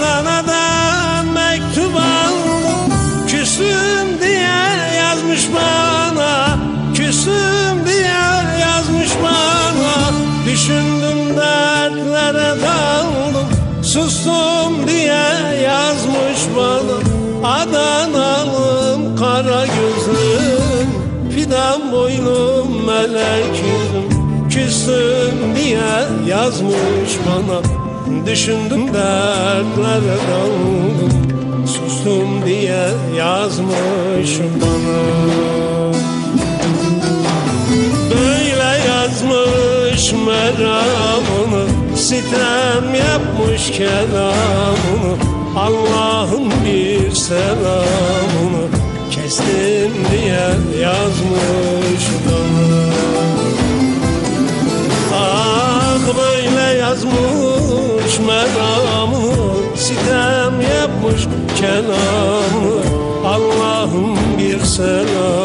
Adana'dan mektup aldım Küstüm diye yazmış bana Küstüm diye yazmış bana. Düşündüm dertlere daldım Sustum diye yazmış bana. Adanalım kara gözlüm Fidan boylum melek yüzüm Küstüm diye yazmış bana. Düşündüm dertlere daldım Sustum diye yazmış bana. Böyle yazmış meramını Sitem yapmış kelamını Allah'ın bir selamını Kestim diye yazmış Sitem yapmış kelamını Allah'ın bir selamını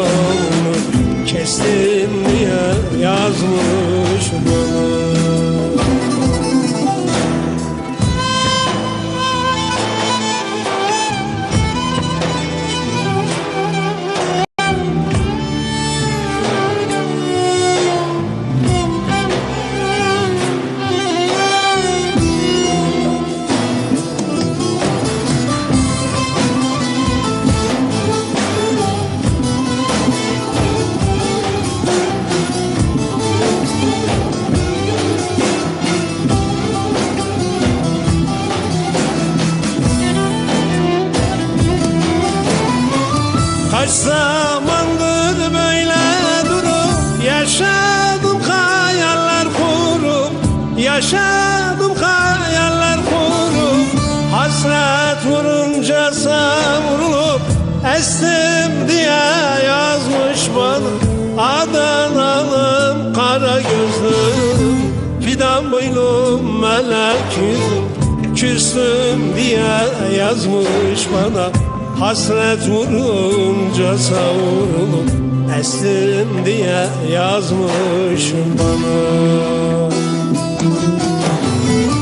Kaç zamandır böyle durup Yaşadım hayaller kurup Yaşadım hayaller kurup. Hasret vurunca savrulup Estim diye yazmış bana Adanalım kara gözlüm Fidan boylum melek yüzüm Küstüm diye yazmış bana Hasret vurunca savrulup Estim diye yazmış bana.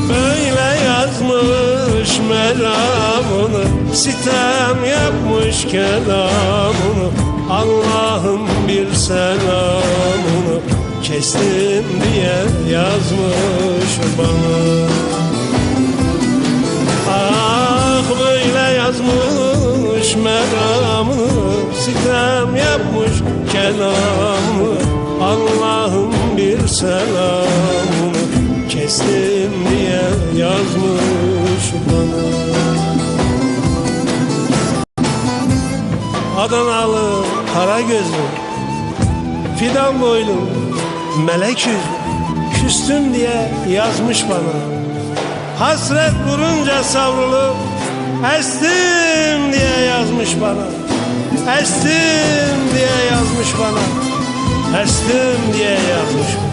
Böyle yazmış meramını Sitem yapmış kelamını. Allah'ın bir selamını Kestim diye yazmış bana. Ah böyle yazmış meramını Sitem yapmış kelamını Allah'ın bir selamını Kestim diye yazmış bana. Adanalı kara gözlü Fidan boylu melek yüzlü Küstüm diye yazmış bana. Hasret vurunca savrulup Estim diye yazmış bana. Estim diye yazmış bana. Estim diye yazmış bana